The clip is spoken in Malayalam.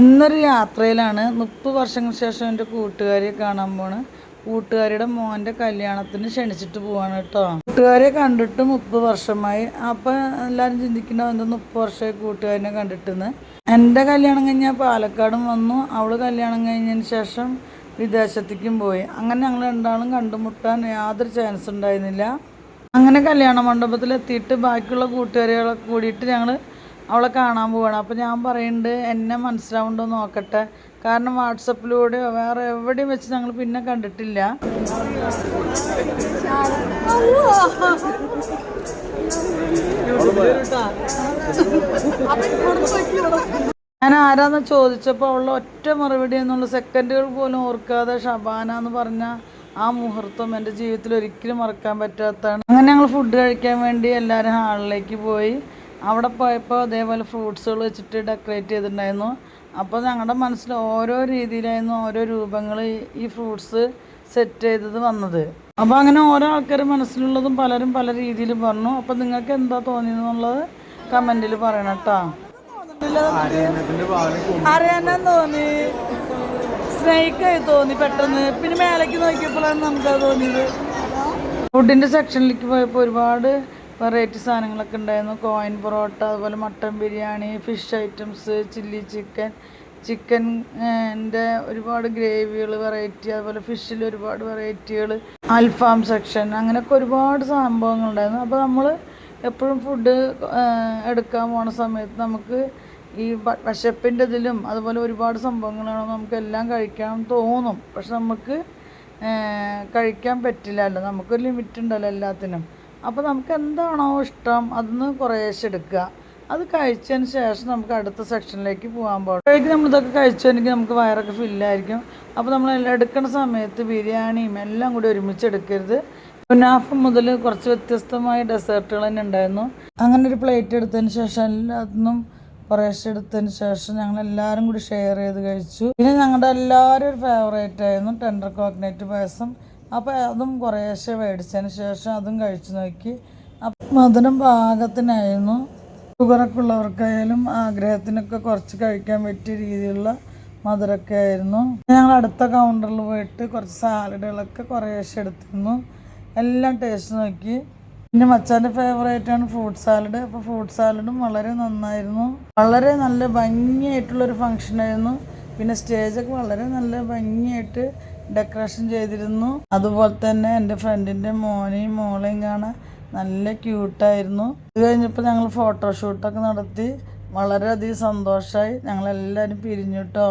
ഇന്നൊരു യാത്രയിലാണ് മുപ്പത് വർഷങ്ങൾക്ക് ശേഷം എന്റെ കൂട്ടുകാരിയെ കാണാൻ പോണ്. കൂട്ടുകാരിയുടെ മോന്റെ കല്യാണത്തിന് ക്ഷണിച്ചിട്ട് പോവാണ് കേട്ടോ. കൂട്ടുകാരെ കണ്ടിട്ട് മുപ്പത് വർഷമായി. അപ്പം എല്ലാവരും ചിന്തിക്കണ എന്താ മുപ്പത് വർഷമായി കൂട്ടുകാരനെ കണ്ടിട്ടെന്ന്? എന്റെ കല്യാണം കഴിഞ്ഞാൽ പാലക്കാടും വന്നു. അവൾ കല്യാണം കഴിഞ്ഞതിന് ശേഷം വിദേശത്തേക്കും പോയി. അങ്ങനെ ഞങ്ങൾ രണ്ടാളും കണ്ടുമുട്ടാൻ യാതൊരു ചാൻസ് ഉണ്ടായിരുന്നില്ല. അങ്ങനെ കല്യാണ മണ്ഡപത്തിൽ എത്തിയിട്ട് ബാക്കിയുള്ള കൂട്ടുകാരികളെ കൂടിയിട്ട് ഞങ്ങൾ അവളെ കാണാൻ പോവാണ്. അപ്പോൾ ഞാൻ പറയുന്നുണ്ട് എന്നെ മനസ്സിലാവുണ്ടോ നോക്കട്ടെ. കാരണം വാട്സപ്പിലൂടെ വേറെ എവിടെയും വെച്ച് ഞങ്ങൾ പിന്നെ കണ്ടിട്ടില്ല. ഞാൻ ആരാന്ന് ചോദിച്ചപ്പോൾ അവളുടെ ഒറ്റ മറുപടി എന്നുള്ള സെക്കൻഡുകൾ പോലും ഓർക്കാതെ ഷബാന എന്ന് പറഞ്ഞ ആ മുഹൂർത്തം എന്റെ ജീവിതത്തിൽ ഒരിക്കലും മറക്കാൻ പറ്റാത്തതാണ്. അങ്ങനെ ഞങ്ങൾ ഫുഡ് കഴിക്കാൻ വേണ്ടി എല്ലാവരും ഹാളിലേക്ക് പോയി. അവിടെ പോയപ്പോൾ അതേപോലെ ഫ്രൂട്ട്സുകൾ വെച്ചിട്ട് ഡെക്കറേറ്റ് ചെയ്തിട്ടുണ്ടായിരുന്നു. അപ്പോൾ ഞങ്ങളുടെ മനസ്സിൽ ഓരോ രീതിയിലായിരുന്നു ഓരോ രൂപങ്ങൾ ഈ ഫ്രൂട്ട്സ് സെറ്റ് ചെയ്തത് വന്നത്. അപ്പോൾ അങ്ങനെ ഓരോ ആൾക്കാർ മനസ്സിലുള്ളതും പലരും പല രീതിയിൽ പറഞ്ഞു. അപ്പോൾ നിങ്ങൾക്ക് എന്താ തോന്നിയെന്നുള്ളത് കമന്റിൽ പറയണം കേട്ടോ അറിയാനാന്ന് തോന്നി? സ്നേഹിക്കായി തോന്നി പെട്ടെന്ന്. പിന്നെ മേലേക്ക് നോക്കിയപ്പോഴാണ് നമുക്കത് തോന്നിയത്. ഫുഡിന്റെ സെക്ഷനിലേക്ക് പോയപ്പോൾ ഒരുപാട് വെറൈറ്റി സാധനങ്ങളൊക്കെ ഉണ്ടായിരുന്നു. കോയിൻ പൊറോട്ട അതുപോലെ mutton biryani fish items chilli chicken ചിക്കന്റെ ഒരുപാട് ഗ്രേവികൾ വെറൈറ്റി അതുപോലെ ഫിഷിൽ ഒരുപാട് വെറൈറ്റികൾ അൽഫാം സെക്ഷൻ അങ്ങനെയൊക്കെ ഒരുപാട് സംഭവങ്ങളുണ്ടായിരുന്നു. അപ്പോൾ നമ്മൾ എപ്പോഴും ഫുഡ് എടുക്കാൻ പോണ സമയത്ത് നമുക്ക് ഈ വിശപ്പിന്റെ ഇതിലും അതുപോലെ ഒരുപാട് സംഭവങ്ങളാണ് നമുക്ക് എല്ലാം കഴിക്കാൻ തോന്നും. പക്ഷെ നമുക്ക് കഴിക്കാൻ പറ്റില്ലല്ലോ. നമുക്കൊരു ലിമിറ്റ് ഉണ്ടല്ലോ എല്ലാത്തിനും. അപ്പോൾ നമുക്ക് എന്താണോ ഇഷ്ടം അതൊന്ന് കുറേശ്ശെ എടുക്കുക. അത് കഴിച്ചതിന് ശേഷം നമുക്ക് അടുത്ത സെക്ഷനിലേക്ക് പോകാൻ പാടും. നമ്മൾ ഇതൊക്കെ കഴിച്ചെങ്കിൽ നമുക്ക് വയറൊക്കെ ഫില്ലായിരിക്കും അപ്പോൾ നമ്മൾ എല്ലാം എടുക്കുന്ന സമയത്ത് ബിരിയാണിയും എല്ലാം കൂടി ഒരുമിച്ച് എടുക്കരുത്. മുനാഫ് മുതൽ കുറച്ച് വ്യത്യസ്തമായ ഡെസേർട്ടുകൾ തന്നെ ഉണ്ടായിരുന്നു. അങ്ങനെ ഒരു പ്ലേറ്റ് എടുത്തതിന് ശേഷം എല്ലാത്തിനും കുറേശ്ശെ എടുത്തതിന് ശേഷം ഞങ്ങൾ എല്ലാവരും കൂടി ഷെയർ ചെയ്ത് കഴിച്ചു. പിന്നെ ഞങ്ങളുടെ എല്ലാവരും ഒരു ഫേവറേറ്റ് ആയിരുന്നു ടെൻഡർ കോക്കനറ്റ് പായസം. അപ്പോൾ അതും കുറേശ്ശെ മേടിച്ചതിന് ശേഷം അതും കഴിച്ചു നോക്കി. അപ്പം മധുരം പാകത്തിനായിരുന്നു. ഷുഗറൊക്കെ ഉള്ളവർക്കായാലും ആഗ്രഹത്തിനൊക്കെ കുറച്ച് കഴിക്കാൻ പറ്റിയ രീതിയിലുള്ള മധുരമൊക്കെ ആയിരുന്നു. ഞങ്ങൾ അടുത്ത കൗണ്ടറിൽ പോയിട്ട് കുറച്ച് സാലഡുകളൊക്കെ കുറേശ്ശെ എടുത്തിരുന്നു. എല്ലാം ടേസ്റ്റ് നോക്കി. പിന്നെ മച്ചാന്റെ ആണ് ഫ്രൂട്ട് സാലഡ് അപ്പോൾ ഫ്രൂട്ട് സാലഡും വളരെ നന്നായിരുന്നു. വളരെ നല്ല ഭംഗിയായിട്ടുള്ളൊരു ഫങ്ഷനായിരുന്നു പിന്നെ സ്റ്റേജൊക്കെ വളരെ നല്ല ഭംഗിയായിട്ട് ഡെക്കറേഷൻ ചെയ്തിരുന്നു. അതുപോലെ തന്നെ എന്റെ ഫ്രണ്ടിന്റെ മോനെയും മോളെയും കാണാൻ നല്ല ക്യൂട്ടായിരുന്നു. ഇത് കഴിഞ്ഞപ്പോൾ ഞങ്ങൾ ഫോട്ടോഷൂട്ടൊക്കെ നടത്തി. വളരെയധികം സന്തോഷമായി ഞങ്ങളെല്ലാവരും പിരിഞ്ഞു കേട്ടോ